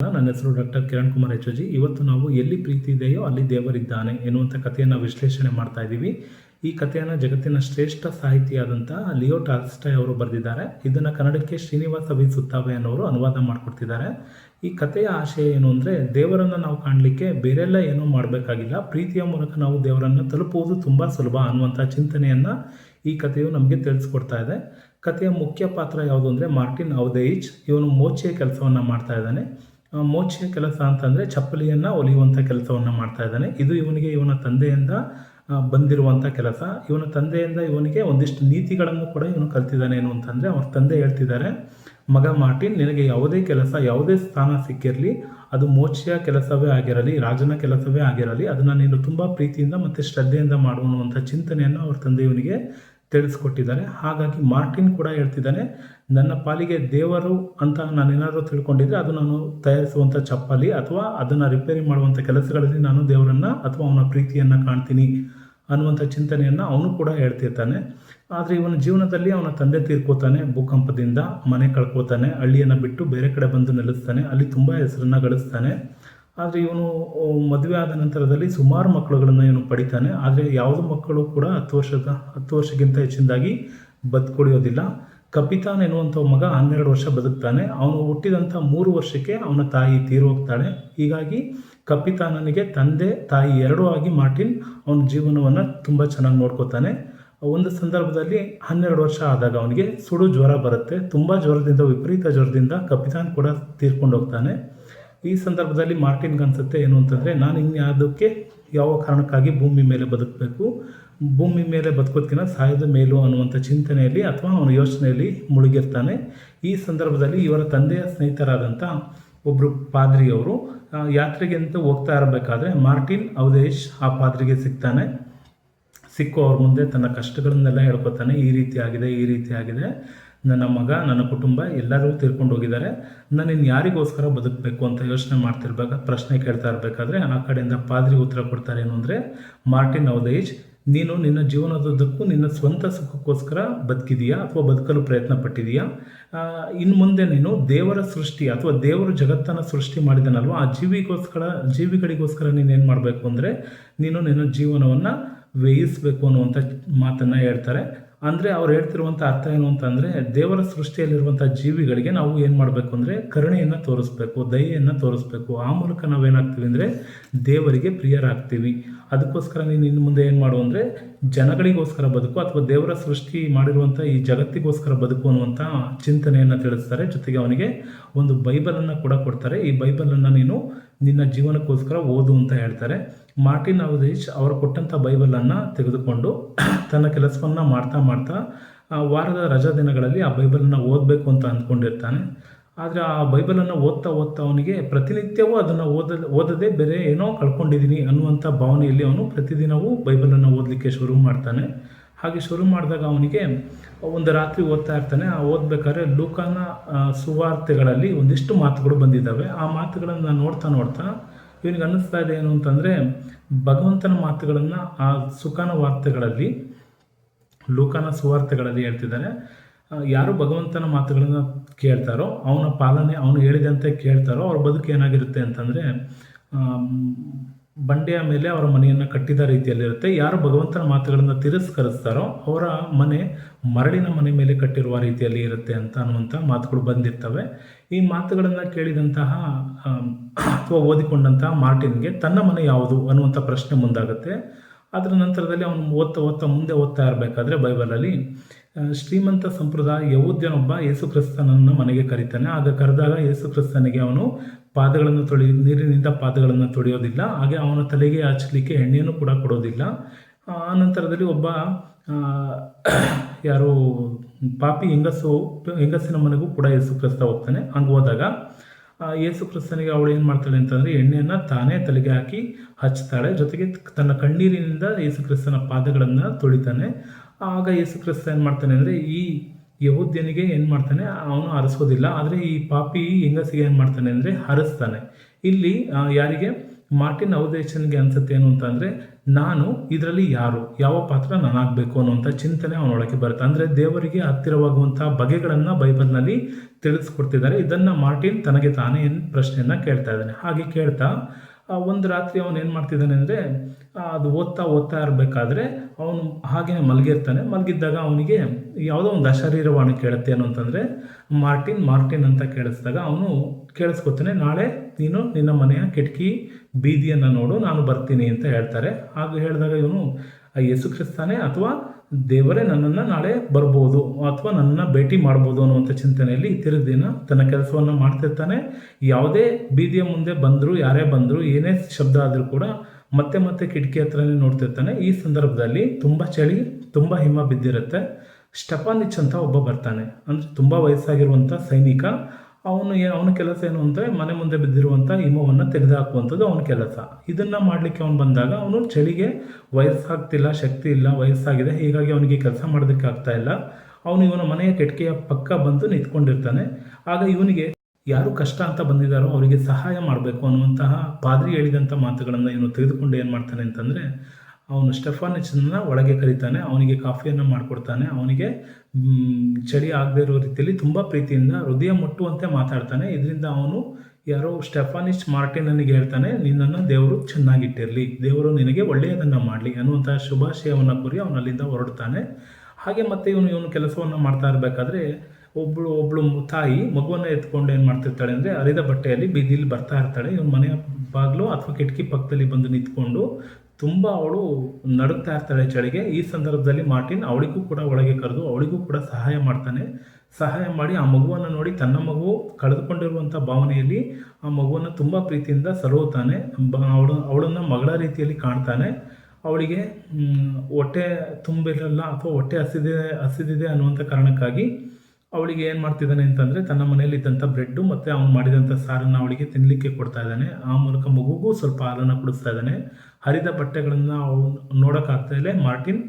ನನ್ನ ಹೆಸರು ಡಾಕ್ಟರ್ ಕಿರಣ್ ಕುಮಾರ್ ಎಚೋಜಿ ಇವತ್ತು ನಾವು ಎಲ್ಲಿ ಪ್ರೀತಿ ಇದೆಯೋ ಅಲ್ಲಿ ದೇವರಿದ್ದಾನೆ ಎನ್ನುವಂಥ ಕಥೆಯನ್ನು ವಿಶ್ಲೇಷಣೆ ಮಾಡ್ತಾ ಇದ್ದೀವಿ. ಈ ಕಥೆಯನ್ನು ಜಗತ್ತಿನ ಶ್ರೇಷ್ಠ ಸಾಹಿತಿಯಾದಂಥ ಲಿಯೋ ಟಾಲ್ಸ್ಟಾಯ್ ಅವರು ಬರೆದಿದ್ದಾರೆ. ಇದನ್ನು ಕನ್ನಡಕ್ಕೆ ಶ್ರೀನಿವಾಸ ವಿ. ಸುತ್ತಾವೆ ಅನ್ನೋರು ಅನುವಾದ ಮಾಡಿಕೊಡ್ತಿದ್ದಾರೆ. ಈ ಕಥೆಯ ಆಶಯ ಏನು ಅಂದರೆ ದೇವರನ್ನು ನಾವು ಕಾಣಲಿಕ್ಕೆ ಬೇರೆಲ್ಲ ಏನೂ ಮಾಡಬೇಕಾಗಿಲ್ಲ. ಪ್ರೀತಿಯ ಮೂಲಕ ನಾವು ದೇವರನ್ನು ತಲುಪುವುದು ತುಂಬ ಸುಲಭ ಅನ್ನುವಂಥ ಚಿಂತನೆಯನ್ನು ಈ ಕಥೆಯು ನಮಗೆ ತಿಳಿಸ್ಕೊಡ್ತಾ ಇದೆ. ಕಥೆಯ ಮುಖ್ಯ ಪಾತ್ರ ಯಾವುದು ಅಂದರೆ ಮಾರ್ಟಿನ್ ಔದೇಯಿಚ್ ಇವನು ಮೋಚೆಯ ಕೆಲಸವನ್ನು ಮಾಡ್ತಾ ಇದ್ದಾನೆ. ಮೋಚೆಯ ಕೆಲಸ ಅಂತಂದರೆ ಚಪ್ಪಲಿಯನ್ನು ಒಲಿಯುವಂಥ ಕೆಲಸವನ್ನು ಮಾಡ್ತಾ ಇದ್ದಾನೆ. ಇದು ಇವನಿಗೆ ಇವನ ತಂದೆಯಿಂದ ಬಂದಿರುವಂಥ ಕೆಲಸ. ಇವನ ತಂದೆಯಿಂದ ಇವನಿಗೆ ಒಂದಿಷ್ಟು ನೀತಿಗಳನ್ನು ಕೂಡ ಇವನು ಕಲ್ತಿದ್ದಾನೆ ಏನು ಅಂತಂದರೆ ಅವ್ರ ತಂದೆ ಹೇಳ್ತಿದ್ದಾರೆ. ಮಗ ಮಾರ್ಟಿನ್, ನಿನಗೆ ಯಾವುದೇ ಕೆಲಸ, ಯಾವುದೇ ಸ್ಥಾನ ಸಿಕ್ಕಿರಲಿ, ಅದು ಮೋಚೆಯ ಕೆಲಸವೇ ಆಗಿರಲಿ, ರಾಜನ ಕೆಲಸವೇ ಆಗಿರಲಿ, ಅದನ್ನು ನೀನು ತುಂಬ ಪ್ರೀತಿಯಿಂದ ಮತ್ತು ಶ್ರದ್ಧೆಯಿಂದ ಮಾಡುವಂಥ ಚಿಂತನೆಯನ್ನು ಅವ್ರ ತಂದೆ ಇವನಿಗೆ ತಿಳಿಸ್ಕೊಟ್ಟಿದ್ದಾರೆ. ಹಾಗಾಗಿ ಮಾರ್ಟಿನ್ ಕೂಡ ಹೇಳ್ತಿದ್ದಾನೆ, ನನ್ನ ಪಾಲಿಗೆ ದೇವರು ಅಂತ ನಾನು ಏನಾದರೂ ತಿಳ್ಕೊಂಡಿದ್ರೆ ಅದು ನಾನು ತಯಾರಿಸುವಂಥ ಚಪ್ಪಲಿ ಅಥವಾ ಅದನ್ನು ರಿಪೇರಿ ಮಾಡುವಂಥ ಕೆಲಸಗಳಲ್ಲಿ ನಾನು ದೇವರನ್ನು ಅಥವಾ ಅವನ ಪ್ರೀತಿಯನ್ನು ಕಾಣ್ತೀನಿ ಅನ್ನುವಂಥ ಚಿಂತನೆಯನ್ನು ಅವನು ಕೂಡ ಹೇಳ್ತಿರ್ತಾನೆ. ಆದರೆ ಇವನ ಜೀವನದಲ್ಲಿ ಅವನ ತಂದೆ ತೀರ್ಕೋತಾನೆ, ಭೂಕಂಪದಿಂದ ಮನೆ ಕಳ್ಕೊತಾನೆ, ಹಳ್ಳಿಯನ್ನು ಬಿಟ್ಟು ಬೇರೆ ಕಡೆ ಬಂದು ನೆಲೆಸ್ತಾನೆ, ಅಲ್ಲಿ ತುಂಬ ಹೆಸರನ್ನು ಗಳಿಸ್ತಾನೆ. ಆದರೆ ಇವನು ಮದುವೆ ಆದ ನಂತರದಲ್ಲಿ ಸುಮಾರು ಮಕ್ಕಳುಗಳನ್ನು ಇವನು ಪಡಿತಾನೆ. ಆದರೆ ಯಾವುದು ಮಕ್ಕಳು ಕೂಡ ಹತ್ತು ವರ್ಷದ, ಹತ್ತು ವರ್ಷಕ್ಕಿಂತ ಹೆಚ್ಚಿನದಾಗಿ ಬದುಕುಳಿಯೋದಿಲ್ಲ. ಕಪಿತಾನ್ ಎನ್ನುವಂಥ ಮಗ ಹನ್ನೆರಡು ವರ್ಷ ಬದುಕ್ತಾನೆ. ಅವನು ಹುಟ್ಟಿದಂಥ ಮೂರು ವರ್ಷಕ್ಕೆ ಅವನ ತಾಯಿ ತೀರು ಹೋಗ್ತಾಳೆ ಹೀಗಾಗಿ ಕಪಿತಾನನಿಗೆ ತಂದೆ, ತಾಯಿ ಎರಡೂ ಆಗಿ ಮಾರ್ಟಿನ್ ಅವನ ಜೀವನವನ್ನು ತುಂಬ ಚೆನ್ನಾಗಿ ನೋಡ್ಕೋತಾನೆ. ಒಂದು ಸಂದರ್ಭದಲ್ಲಿ ಹನ್ನೆರಡು ವರ್ಷ ಆದಾಗ ಅವನಿಗೆ ಸುಡು ಜ್ವರ ಬರುತ್ತೆ. ತುಂಬ ಜ್ವರದಿಂದ, ವಿಪರೀತ ಜ್ವರದಿಂದ ಕಪಿತಾನ್ ಕೂಡ ತೀರ್ಕೊಂಡು ಹೋಗ್ತಾನೆ ಈ ಸಂದರ್ಭದಲ್ಲಿ ಮಾರ್ಟಿನ್ಗೆ ಅನ್ಸುತ್ತೆ ಏನು ಅಂತಂದರೆ, ನಾನು ಇನ್ಯಾವುದಕ್ಕೆ ಯಾವ ಕಾರಣಕ್ಕಾಗಿ ಭೂಮಿ ಮೇಲೆ ಬದುಕಬೇಕು? ಭೂಮಿ ಮೇಲೆ ಬದುಕೋದಕ್ಕಿಂತ ಸಾಯದ ಮೇಲೂ ಅನ್ನುವಂಥ ಚಿಂತನೆಯಲ್ಲಿ ಅಥವಾ ಅವನ ಯೋಚನೆಯಲ್ಲಿ ಮುಳುಗಿರ್ತಾನೆ. ಈ ಸಂದರ್ಭದಲ್ಲಿ ಇವರ ತಂದೆಯ ಸ್ನೇಹಿತರಾದಂಥ ಒಬ್ಬರು ಪಾದ್ರಿಯವರು ಯಾತ್ರೆಗೆ ಅಂತ ಹೋಗ್ತಾ ಇರಬೇಕಾದ್ರೆ ಮಾರ್ಟಿನ್ ಅವಧೇಶ್ ಆ ಪಾದ್ರಿಗೆ ಸಿಗ್ತಾನೆ. ಸಿಕ್ಕು ಅವ್ರ ಮುಂದೆ ತನ್ನ ಕಷ್ಟಗಳನ್ನೆಲ್ಲ ಹೇಳ್ಕೊತಾನೆ, ಈ ರೀತಿ ಆಗಿದೆ, ಈ ರೀತಿ ಆಗಿದೆ. ನನ್ನ ಮಗ, ನನ್ನ ಕುಟುಂಬ ಎಲ್ಲರೂ ತೀರ್ಕೊಂಡು ಹೋಗಿದ್ದಾರೆ. ನಾನು ಇನ್ನು ಯಾರಿಗೋಸ್ಕರ ಬದುಕಬೇಕು ಅಂತ ಯೋಚನೆ ಮಾಡ್ತಿರ್ಬೇಕು? ಪ್ರಶ್ನೆ ಕೇಳ್ತಾ ಇರಬೇಕಾದ್ರೆ ಆ ಕಡೆಯಿಂದ ಪಾದ್ರಿ ಉತ್ತರ ಕೊಡ್ತಾರೆ ಏನು ಅಂದರೆ ಮಾರ್ಟಿನ್ ಅವದೇಜ್ ನೀನು ನಿನ್ನ ಜೀವನದುದ್ದಕ್ಕೂ ನಿನ್ನ ಸ್ವಂತ ಸುಖಕ್ಕೋಸ್ಕರ ಬದುಕಿದೀಯಾ ಅಥವಾ ಬದುಕಲು ಪ್ರಯತ್ನ ಪಟ್ಟಿದೀಯಾ ಇನ್ನು ಮುಂದೆ ನೀನು ದೇವರ ಸೃಷ್ಟಿ ಅಥವಾ ದೇವರು ಜಗತ್ತನ್ನು ಸೃಷ್ಟಿ ಮಾಡಿದನಲ್ವ? ಆ ಜೀವಿಗೋಸ್ಕರ, ಜೀವಿಗಳಿಗೋಸ್ಕರ ನೀನು ಏನು ಮಾಡಬೇಕು ಅಂದರೆ, ನೀನು ನಿನ್ನ ಜೀವನವನ್ನು ವ್ಯಯಿಸಬೇಕು ಅನ್ನುವಂಥ ಮಾತನ್ನು ಹೇಳ್ತಾರೆ. ಅಂದರೆ ಅವ್ರು ಹೇಳ್ತಿರುವಂಥ ಅರ್ಥ ಏನು ಅಂತಂದರೆ, ದೇವರ ಸೃಷ್ಟಿಯಲ್ಲಿರುವಂಥ ಜೀವಿಗಳಿಗೆ ನಾವು ಏನು ಮಾಡಬೇಕು ಅಂದರೆ ಕರುಣೆಯನ್ನು ತೋರಿಸ್ಬೇಕು, ದಯೆಯನ್ನು ತೋರಿಸ್ಬೇಕು. ಆ ಮೂಲಕ ನಾವೇನಾಗ್ತೀವಿ ಅಂದರೆ ದೇವರಿಗೆ ಪ್ರಿಯರಾಗ್ತೀವಿ. ಅದಕ್ಕೋಸ್ಕರ ನೀನು ಇನ್ನು ಮುಂದೆ ಏನು ಮಾಡು ಅಂದರೆ ಜನಗಳಿಗೋಸ್ಕರ ಬದುಕು ಅಥವಾ ದೇವರ ಸೃಷ್ಟಿ ಮಾಡಿರುವಂಥ ಈ ಜಗತ್ತಿಗೋಸ್ಕರ ಬದುಕು ಅನ್ನುವಂಥ ಚಿಂತನೆಯನ್ನು ತಿಳಿಸ್ತಾರೆ. ಜೊತೆಗೆ ಅವನಿಗೆ ಒಂದು ಬೈಬಲನ್ನು ಕೂಡ ಕೊಡ್ತಾರೆ. ಈ ಬೈಬಲನ್ನು ನೀನು ನಿನ್ನ ಜೀವನಕ್ಕೋಸ್ಕರ ಓದು ಅಂತ ಹೇಳ್ತಾರೆ. ಮಾರ್ಟಿನ್ ಅವಧೀಶ್ ಅವರು ಕೊಟ್ಟಂಥ ಬೈಬಲನ್ನು ತೆಗೆದುಕೊಂಡು ತನ್ನ ಕೆಲಸವನ್ನು ಮಾಡ್ತಾ ಮಾಡ್ತಾ ವಾರದ ರಜಾ ದಿನಗಳಲ್ಲಿ ಆ ಬೈಬಲನ್ನು ಓದಬೇಕು ಅಂತ ಅಂದ್ಕೊಂಡಿರ್ತಾನೆ. ಆದರೆ ಆ ಬೈಬಲನ್ನು ಓದ್ತಾ ಓದ್ತಾ ಅವನಿಗೆ ಪ್ರತಿನಿತ್ಯವೂ ಅದನ್ನು ಓದ, ಓದದೆ ಬೇರೆ ಏನೋ ಕಳ್ಕೊಂಡಿದ್ದೀನಿ ಅನ್ನುವಂಥ ಭಾವನೆಯಲ್ಲಿ ಅವನು ಪ್ರತಿದಿನವೂ ಬೈಬಲನ್ನು ಓದಲಿಕ್ಕೆ ಶುರು ಮಾಡ್ತಾನೆ. ಹಾಗೆ ಶುರು ಮಾಡಿದಾಗ ಅವನಿಗೆ ಒಂದು ರಾತ್ರಿ ಓದ್ತಾ ಇರ್ತಾನೆ. ಆ ಓದ್ಬೇಕಾದ್ರೆ ಲೂಕಾನ ಸುವಾರ್ತೆಗಳಲ್ಲಿ ಒಂದಿಷ್ಟು ಮಾತುಗಳು ಬಂದಿದ್ದಾವೆ. ಆ ಮಾತುಗಳನ್ನು ನೋಡ್ತಾ ನೋಡ್ತಾ ಇವನಿಗೆ ಅನ್ನಿಸ್ತಾ ಇದೆ ಏನು ಅಂತಂದರೆ, ಭಗವಂತನ ಮಾತುಗಳನ್ನು ಆ ಸುಖಾನ ವಾರ್ತೆಗಳಲ್ಲಿ, ಲೋಕನ ಸುವಾರ್ತೆಗಳಲ್ಲಿ ಹೇಳ್ತಿದ್ದಾನೆ. ಯಾರು ಭಗವಂತನ ಮಾತುಗಳನ್ನು ಕೇಳ್ತಾರೋ, ಅವನ ಪಾಲನೆ, ಅವನು ಹೇಳಿದಂತೆ ಕೇಳ್ತಾರೋ, ಅವ್ರ ಬದುಕು ಏನಾಗಿರುತ್ತೆ ಅಂತಂದರೆ ಬಂಡೆಯ ಮೇಲೆ ಅವರ ಮನೆಯನ್ನು ಕಟ್ಟಿದ ರೀತಿಯಲ್ಲಿರುತ್ತೆ. ಯಾರು ಭಗವಂತನ ಮಾತುಗಳನ್ನು ತಿರಸ್ಕರಿಸ್ತಾರೋ ಅವರ ಮನೆ ಮರಳಿನ ಮನೆ ಮೇಲೆ ಕಟ್ಟಿರುವ ರೀತಿಯಲ್ಲಿ ಇರುತ್ತೆ ಅಂತ ಅನ್ನುವಂಥ ಮಾತುಗಳು ಬಂದಿರ್ತವೆ. ಈ ಮಾತುಗಳನ್ನು ಕೇಳಿದಂತಹ ಅಥವಾ ಓದಿಕೊಂಡಂತಹ ಮಾರ್ಟಿನ್ಗೆ ತನ್ನ ಮನೆ ಯಾವುದು ಅನ್ನುವಂಥ ಪ್ರಶ್ನೆ ಮುಂದಾಗುತ್ತೆ. ಅದರ ನಂತರದಲ್ಲಿ ಅವನು ಓದ್ತಾ ಓದ್ತಾ ಮುಂದೆ ಓದ್ತಾ ಇರಬೇಕಾದ್ರೆ ಬೈಬಲಲ್ಲಿ ಶ್ರೀಮಂತ ಸಂಪ್ರದಾಯ ಯಹೂದ್ಯನೊಬ್ಬ ಯೇಸುಕ್ರಿಸ್ತನನ್ನು ಮನೆಗೆ ಕರೀತಾನೆ. ಆಗ ಕರೆದಾಗ ಯೇಸುಕ್ರಿಸ್ತನಿಗೆ ಅವನು ಪಾದಗಳನ್ನು ತೊಳಿ, ನೀರಿನಿಂದ ಪಾದಗಳನ್ನು ತೊಳೆಯೋದಿಲ್ಲ. ಹಾಗೆ ಅವನ ತಲೆಗೆ ಹಚ್ಚಲಿಕ್ಕೆ ಎಣ್ಣೆಯನ್ನು ಕೂಡ ಕೊಡೋದಿಲ್ಲ. ಆ, ನಂತರದಲ್ಲಿ ಒಬ್ಬ ಯಾರು ಪಾಪಿ ಹೆಂಗಸು, ಹೆಂಗಸಿನ ಮನೆಗೂ ಕೂಡ ಯೇಸು ಕ್ರಿಸ್ತ ಹೋಗ್ತಾನೆ. ಹಂಗೆ ಹೋದಾಗ ಯೇಸು ಕ್ರಿಸ್ತನಿಗೆ ಅವಳು ಏನು ಮಾಡ್ತಾಳೆ ಅಂತಂದರೆ ಎಣ್ಣೆಯನ್ನು ತಾನೇ ತಲೆಗೆ ಹಾಕಿ ಹಚ್ತಾಳೆ. ಜೊತೆಗೆ ತನ್ನ ಕಣ್ಣೀರಿನಿಂದ ಯೇಸು ಕ್ರಿಸ್ತನ ಪಾದಗಳನ್ನು ತೊಳಿತಾನೆ. ಆಗ ಯೇಸು ಕ್ರಿಸ್ತ ಏನು ಮಾಡ್ತಾನೆ ಅಂದರೆ ಈ ಯಹೂದ್ಯನಿಗೆ ಏನು ಮಾಡ್ತಾನೆ? ಅವನು ಹರಿಸೋದಿಲ್ಲ ಆದರೆ ಈ ಪಾಪಿ ಹೆಂಗಸಿಗೆ ಏನು ಮಾಡ್ತಾನೆ ಅಂದರೆ ಹರಿಸ್ತಾನೆ. ಇಲ್ಲಿ ಯಾರಿಗೆ? ಮಾರ್ಟಿನ್ ಅವಧೇಶನ್ಗೆ ಅನ್ಸುತ್ತೆ ಏನು ಅಂತಂದರೆ ನಾನು ಇದರಲ್ಲಿ ಯಾರು? ಯಾವ ಪಾತ್ರ ನಾನಾಗಬೇಕು ಅನ್ನುವಂಥ ಚಿಂತನೆ ಅವನೊಳಗೆ ಬರುತ್ತೆ. ಅಂದರೆ ದೇವರಿಗೆ ಹತ್ತಿರವಾಗುವಂಥ ಬಗೆಗಳನ್ನು ಬೈಬಲ್ನಲ್ಲಿ ತಿಳಿಸ್ಕೊಡ್ತಿದ್ದಾರೆ. ಇದನ್ನು ಮಾರ್ಟಿನ್ ತನಗೆ ತಾನೇ ಏನು ಪ್ರಶ್ನೆಯನ್ನು ಕೇಳ್ತಾ ಇದ್ದಾನೆ. ಹಾಗೆ ಕೇಳ್ತಾ ಒಂದು ರಾತ್ರಿ ಅವನು ಏನು ಮಾಡ್ತಿದ್ದಾನೆ ಅಂದರೆ ಅದು ಓದ್ತಾ ಓದ್ತಾ ಇರಬೇಕಾದ್ರೆ ಅವನು ಹಾಗೆ ಮಲಗಿರ್ತಾನೆ. ಮಲಗಿದ್ದಾಗ ಅವನಿಗೆ ಯಾವುದೋ ಒಂದು ಅಶರೀರವಾಣಿ ಕೇಳುತ್ತೆ ಏನು ಅಂತಂದರೆ ಮಾರ್ಟಿನ್ ಮಾರ್ಟಿನ್ ಅಂತ ಕೇಳಿಸಿದಾಗ ಅವನು ಕೇಳಿಸ್ಕೊತಾನೆ, ನಾಳೆ ನೀನು ನಿನ್ನ ಮನೆಯ ಕಿಟಕಿ ಬೀದಿಯನ್ನು ನೋಡು, ನಾನು ಬರ್ತೀನಿ ಅಂತ ಹೇಳ್ತಾರೆ. ಹಾಗೆ ಹೇಳಿದಾಗ ಇವನು ಯೇಸು ಕ್ರಿಸ್ತಾನೆ ಅಥವಾ ದೇವರೇ ನನ್ನನ್ನು ನಾಳೆ ಬರ್ಬೋದು ಅಥವಾ ನನ್ನನ್ನು ಭೇಟಿ ಮಾಡ್ಬೋದು ಅನ್ನುವಂಥ ಚಿಂತನೆಯಲ್ಲಿ ದಿನ ತನ್ನ ಕೆಲಸವನ್ನು ಮಾಡ್ತಿರ್ತಾನೆ. ಯಾವುದೇ ಬೀದಿಯ ಮುಂದೆ ಬಂದರೂ, ಯಾರೇ ಬಂದರೂ, ಏನೇ ಶಬ್ದ ಆದರೂ ಕೂಡ ಮತ್ತೆ ಮತ್ತೆ ಕಿಟಕಿ ಹತ್ರನೇ ನೋಡ್ತಿರ್ತಾನೆ. ಈ ಸಂದರ್ಭದಲ್ಲಿ ತುಂಬ ಚಳಿ, ತುಂಬ ಹಿಮ ಬಿದ್ದಿರುತ್ತೆ. ಸ್ಟೆಫಾನಿಚ್ ಅಂತ ಒಬ್ಬ ಬರ್ತಾನೆ. ಅಂದರೆ ತುಂಬ ವಯಸ್ಸಾಗಿರುವಂಥ ಸೈನಿಕ, ಅವನು ಏ ಅವನ ಕೆಲಸ ಏನು ಅಂದರೆ ಮನೆ ಮುಂದೆ ಬಿದ್ದಿರುವಂಥ ಹಿಮವನ್ನು ತೆಗೆದುಹಾಕುವಂಥದ್ದು ಅವನ ಕೆಲಸ. ಇದನ್ನು ಮಾಡಲಿಕ್ಕೆ ಅವನು ಬಂದಾಗ ಅವನು ಚಳಿಗೆ ವಯಸ್ಸಾಗ್ತಿಲ್ಲ, ಶಕ್ತಿ ಇಲ್ಲ, ವಯಸ್ಸಾಗಿದೆ, ಹೀಗಾಗಿ ಅವನಿಗೆ ಕೆಲಸ ಮಾಡೋದಕ್ಕೆ ಆಗ್ತಾ ಇಲ್ಲ. ಅವನು ಇವನ ಮನೆಯ ಕಿಟಕಿಯ ಪಕ್ಕ ಬಂದು ನಿಂತ್ಕೊಂಡಿರ್ತಾನೆ. ಆಗ ಇವನಿಗೆ, ಯಾರು ಕಷ್ಟ ಅಂತ ಬಂದಿದ್ದಾರೋ ಅವರಿಗೆ ಸಹಾಯ ಮಾಡಬೇಕು ಅನ್ನುವಂತಹ ಪಾದ್ರಿ ಹೇಳಿದಂಥ ಮಾತುಗಳನ್ನು ಇವನು ತೆಗೆದುಕೊಂಡು ಏನು ಮಾಡ್ತಾನೆ ಅಂತಂದರೆ ಅವನು ಸ್ಟೆಫಾನಿಚನ್ನ ಒಳಗೆ ಕರೀತಾನೆ, ಅವನಿಗೆ ಕಾಫಿಯನ್ನು ಮಾಡಿಕೊಡ್ತಾನೆ, ಅವನಿಗೆ ಚಳಿ ಆಗದೇ ಇರೋ ರೀತಿಯಲ್ಲಿ ತುಂಬ ಪ್ರೀತಿಯಿಂದ ಹೃದಯ ಮುಟ್ಟುವಂತೆ ಮಾತಾಡ್ತಾನೆ. ಇದರಿಂದ ಅವನು ಯಾರೋ ಸ್ಟೆಫಾನಿಸ್ ಮಾರ್ಟಿನನಿಗೆ ಹೇಳ್ತಾನೆ, ನಿನ್ನನ್ನು ದೇವರು ಚೆನ್ನಾಗಿಟ್ಟಿರಲಿ, ದೇವರು ನಿನಗೆ ಒಳ್ಳೆಯದನ್ನು ಮಾಡಲಿ ಅನ್ನುವಂಥ ಶುಭಾಶಯವನ್ನು ಕೋರಿ ಅವನು ಅಲ್ಲಿಂದ ಹೊರಡ್ತಾನೆ. ಹಾಗೆ ಮತ್ತೆ ಇವನು ಇವನು ಕೆಲಸವನ್ನು ಮಾಡ್ತಾ ಇರಬೇಕಾದ್ರೆ ಒಬ್ಬಳು ಒಬ್ಬಳು ತಾಯಿ ಮಗುವನ್ನು ಎತ್ಕೊಂಡು ಏನು ಮಾಡ್ತಿರ್ತಾಳೆ ಅಂದರೆ ಹರಿದ ಬಟ್ಟೆಯಲ್ಲಿ ಬೀದಿಲಿ ಬರ್ತಾ ಇರ್ತಾಳೆ. ಇವನು ಮನೆಯ ಬಾಗಿಲು ಅಥವಾ ಕಿಟಕಿ ಪಕ್ಕದಲ್ಲಿ ಬಂದು ನಿಂತ್ಕೊಂಡು ತುಂಬ ಅವಳು ನಡುಗ್ತಾ ಇರ್ತಾಳೆ ಚಳಿಗೆ. ಈ ಸಂದರ್ಭದಲ್ಲಿ ಮಾರ್ಟಿನ್ ಅವಳಿಗೂ ಕೂಡ ಒಳಗೆ ಕರೆದು ಅವಳಿಗೂ ಕೂಡ ಸಹಾಯ ಮಾಡ್ತಾನೆ. ಸಹಾಯ ಮಾಡಿ ಆ ಮಗುವನ್ನು ನೋಡಿ ತನ್ನ ಮಗು ಕಳೆದುಕೊಂಡಿರುವಂಥ ಭಾವನೆಯಲ್ಲಿ ಆ ಮಗುವನ್ನು ತುಂಬ ಪ್ರೀತಿಯಿಂದ ಸಲಹುತ್ತಾನೆ. ಅವಳು, ಅವಳನ್ನು ಮಗಳ ರೀತಿಯಲ್ಲಿ ಕಾಣ್ತಾನೆ. ಅವಳಿಗೆ ಹೊಟ್ಟೆ ತುಂಬಿರಲ್ಲ ಅಥವಾ ಹೊಟ್ಟೆ ಹಸಿದೆ ಹಸಿದಿದೆ ಅನ್ನುವಂಥ ಕಾರಣಕ್ಕಾಗಿ ಅವಳಿಗೆ ಏನು ಮಾಡ್ತಿದ್ದಾನೆ ಅಂತಂದರೆ ತನ್ನ ಮನೆಯಲ್ಲಿದ್ದಂಥ ಬ್ರೆಡ್ಡು ಮತ್ತು ಅವನು ಮಾಡಿದಂಥ ಸಾರನ್ನು ಅವಳಿಗೆ ತಿನ್ನಲಿಕ್ಕೆ ಕೊಡ್ತಾ ಇದ್ದಾನೆ. ಆ ಮೂಲಕ ಮಗುಗೂ ಸ್ವಲ್ಪ ಹಾಲನ್ನು ಕುಡಿಸ್ತಾ ಇದ್ದಾನೆ. ಹರಿದ ಬಟ್ಟೆಗಳನ್ನು ಅವನು ಇಲ್ಲ. ಮಾರ್ಟಿನ್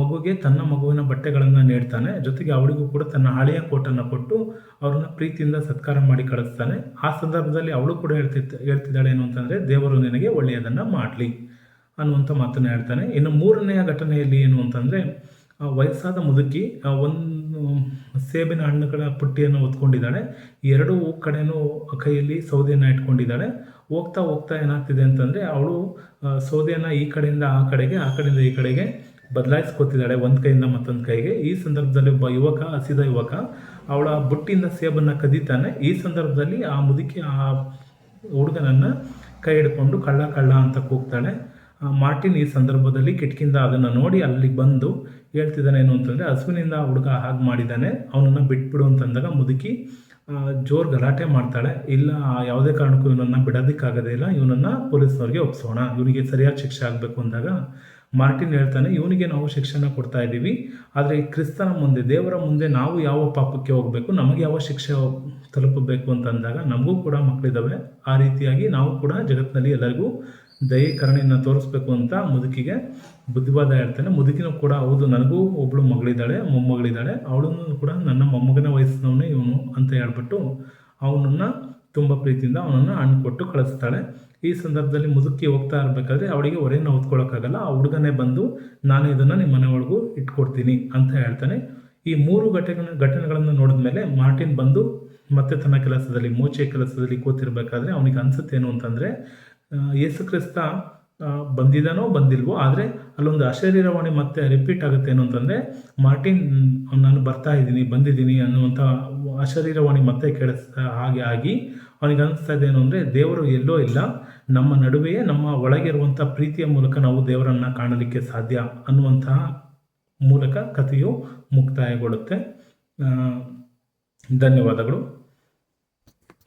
ಮಗುಗೆ ತನ್ನ ಮಗುವಿನ ಬಟ್ಟೆಗಳನ್ನು ನೀಡ್ತಾನೆ. ಜೊತೆಗೆ ಅವಳಿಗೂ ಕೂಡ ತನ್ನ ಹಳೆಯ ಕೋಟನ್ನು ಕೊಟ್ಟು ಅವ್ರನ್ನ ಪ್ರೀತಿಯಿಂದ ಸತ್ಕಾರ ಮಾಡಿ ಕಳಿಸ್ತಾನೆ. ಆ ಸಂದರ್ಭದಲ್ಲಿ ಅವಳು ಕೂಡ ಹೇಳ್ತಿದ್ದ ಹೇಳ್ತಿದ್ದಾಳೆ ಏನು ಅಂತಂದರೆ, ದೇವರು ನಿನಗೆ ಒಳ್ಳೆಯದನ್ನು ಮಾಡಲಿ ಅನ್ನುವಂಥ ಮಾತನ್ನು ಹೇಳ್ತಾನೆ. ಇನ್ನು ಮೂರನೆಯ ಘಟನೆಯಲ್ಲಿ ಏನು ಅಂತಂದರೆ ವಯಸ್ಸಾದ ಮುದುಕಿ ಒಂದು ಸೇಬಿನ ಹಣ್ಣುಗಳ ಪುಟ್ಟಿಯನ್ನು ಹೊತ್ಕೊಂಡಿದ್ದಾಳೆ. ಎರಡೂ ಕಡೆಯೂ ಕೈಯಲ್ಲಿ ಸೌದೆಯನ್ನು ಇಟ್ಕೊಂಡಿದ್ದಾಳೆ. ಹೋಗ್ತಾ ಹೋಗ್ತಾ ಏನಾಗ್ತಿದೆ ಅಂತಂದರೆ ಅವಳು ಸೌದೆಯನ್ನು ಈ ಕಡೆಯಿಂದ ಆ ಕಡೆಗೆ, ಆ ಕಡೆಯಿಂದ ಈ ಕಡೆಗೆ ಬದಲಾಯಿಸ್ಕೊತಿದ್ದಾಳೆ ಒಂದು ಕೈಯಿಂದ ಮತ್ತೊಂದು ಕೈಗೆ. ಈ ಸಂದರ್ಭದಲ್ಲಿ ಒಬ್ಬ ಯುವಕ, ಹಸಿದ ಯುವಕ, ಅವಳ ಬುಟ್ಟಿಯಿಂದ ಸೇಬನ್ನು ಕದೀತಾನೆ. ಈ ಸಂದರ್ಭದಲ್ಲಿ ಆ ಮುದುಕಿ, ಆ ಹುಡುಗನನ್ನು ಕೈ ಹಿಡ್ಕೊಂಡು ಕಳ್ಳ ಕಳ್ಳ ಅಂತ ಕೂಗ್ತಾಳೆ. ಮಾರ್ಟಿನ್ ಈ ಸಂದರ್ಭದಲ್ಲಿ ಕಿಟಕಿಯಿಂದ ಅದನ್ನು ನೋಡಿ ಅಲ್ಲಿಗೆ ಬಂದು ಹೇಳ್ತಿದ್ದಾನೆ ಏನು ಅಂತಂದರೆ, ಹಸುವಿನಿಂದ ಹುಡುಗ ಹಾಗೆ ಮಾಡಿದ್ದಾನೆ, ಅವನನ್ನು ಬಿಟ್ಬಿಡು ಅಂತಂದಾಗ ಮುದುಕಿ ಜೋರು ಗಲಾಟೆ ಮಾಡ್ತಾಳೆ. ಇಲ್ಲ ಯಾವುದೇ ಕಾರಣಕ್ಕೂ ಇವನನ್ನು ಬಿಡೋದಕ್ಕಾಗೋದೇ ಇಲ್ಲ, ಇವನನ್ನು ಪೊಲೀಸ್ನವ್ರಿಗೆ ಒಪ್ಸೋಣ, ಇವನಿಗೆ ಸರಿಯಾದ ಶಿಕ್ಷೆ ಆಗಬೇಕು ಅಂದಾಗ ಮಾರ್ಟಿನ್ ಹೇಳ್ತಾನೆ, ಇವನಿಗೆ ನಾವು ಶಿಕ್ಷಣ ಕೊಡ್ತಾ ಇದ್ದೀವಿ, ಆದರೆ ಕ್ರಿಸ್ತನ ಮುಂದೆ, ದೇವರ ಮುಂದೆ ನಾವು ಯಾವ ಪಾಪಕ್ಕೆ ಹೋಗಬೇಕು, ನಮಗೆ ಯಾವ ಶಿಕ್ಷೆ ತಲುಪಬೇಕು? ಅಂತ ಅಂದಾಗ ನಮಗೂ ಕೂಡ ಮಕ್ಕಳಿದ್ದಾವೆ ಆ ರೀತಿಯಾಗಿ ನಾವು ಕೂಡ ಜಗತ್ತಿನಲ್ಲಿ ಎಲ್ಲರಿಗೂ ದಯೆ ಕರುಣೆಯನ್ನು ತೋರಿಸ್ಬೇಕು ಅಂತ ಮುದುಕಿಗೆ ಬುದ್ಧಿವಾದ ಹೇಳ್ತಾನೆ. ಮುದುಕಿನೂ ಕೂಡ, ಹೌದು, ನನಗೂ ಒಬ್ಬಳು ಮಗಳಿದ್ದಾಳೆ, ಮೊಮ್ಮಗಳಿದ್ದಾಳೆ. ಅವಳನ್ನು ಕೂಡ ನನ್ನ ಮೊಮ್ಮಗನ ವಯಸ್ಸಿನವನೇ ಇವನು ಅಂತ ಹೇಳ್ಬಿಟ್ಟು ಅವನನ್ನು ತುಂಬ ಪ್ರೀತಿಯಿಂದ ಅವನನ್ನು ಹಣ್ಣು ಕೊಟ್ಟು ಕಳಿಸ್ತಾಳೆ. ಈ ಸಂದರ್ಭದಲ್ಲಿ ಮುದುಕಿ ಹೋಗ್ತಾ ಇರಬೇಕಾದ್ರೆ ಅವಳಿಗೆ ಹೊರೆಯನ್ನು ಹೊತ್ಕೊಳ್ಳೋಕ್ಕಾಗಲ್ಲ ಆ ಹುಡುಗನೇ ಬಂದು, ನಾನು ಇದನ್ನು ನಿಮ್ಮ ಮನೆ ಒಳಗೂ ಇಟ್ಕೊಡ್ತೀನಿ ಅಂತ ಹೇಳ್ತಾನೆ. ಈ ಮೂರು ಘಟನೆ, ಘಟನೆಗಳನ್ನು ನೋಡಿದ ಮೇಲೆ ಮಾರ್ಟಿನ್ ಬಂದು ಮತ್ತೆ ತನ್ನ ಕೆಲಸದಲ್ಲಿ, ಮೋಚೆ ಕೆಲಸದಲ್ಲಿ ಕೂತಿರ್ಬೇಕಾದ್ರೆ ಅವನಿಗೆ ಅನ್ಸುತ್ತೇನು ಅಂತಂದರೆ ಯೇಸು ಕ್ರಿಸ್ತ ಬಂದಿದ್ದಾನೋ ಬಂದಿಲ್ವೋ, ಆದರೆ ಅಲ್ಲೊಂದು ಅಶರೀರವಾಣಿ ಮತ್ತೆ ರಿಪೀಟ್ ಆಗುತ್ತೆ ಏನು ಅಂತಂದರೆ ಮಾರ್ಟಿನ್, ನಾನು ಬರ್ತಾ ಇದ್ದೀನಿ, ಬಂದಿದ್ದೀನಿ ಅನ್ನುವಂಥ ಅಶರೀರವಾಣಿ ಮತ್ತೆ ಕೇಳಿಸ್ತಾ, ಹಾಗೆ ಆಗಿ ಅವನಿಗೆ ಅನಿಸ್ತಾ ಇದೆ ಏನು ಅಂದರೆ ದೇವರು ಎಲ್ಲೋ ಇಲ್ಲ, ನಮ್ಮ ನಡುವೆಯೇ, ನಮ್ಮ ಒಳಗಿರುವಂಥ ಪ್ರೀತಿಯ ಮೂಲಕ ನಾವು ದೇವರನ್ನು ಕಾಣಲಿಕ್ಕೆ ಸಾಧ್ಯ ಅನ್ನುವಂತಹ ಮೂಲಕ ಕಥೆಯು ಮುಕ್ತಾಯಗೊಳ್ಳುತ್ತೆ. ಧನ್ಯವಾದಗಳು.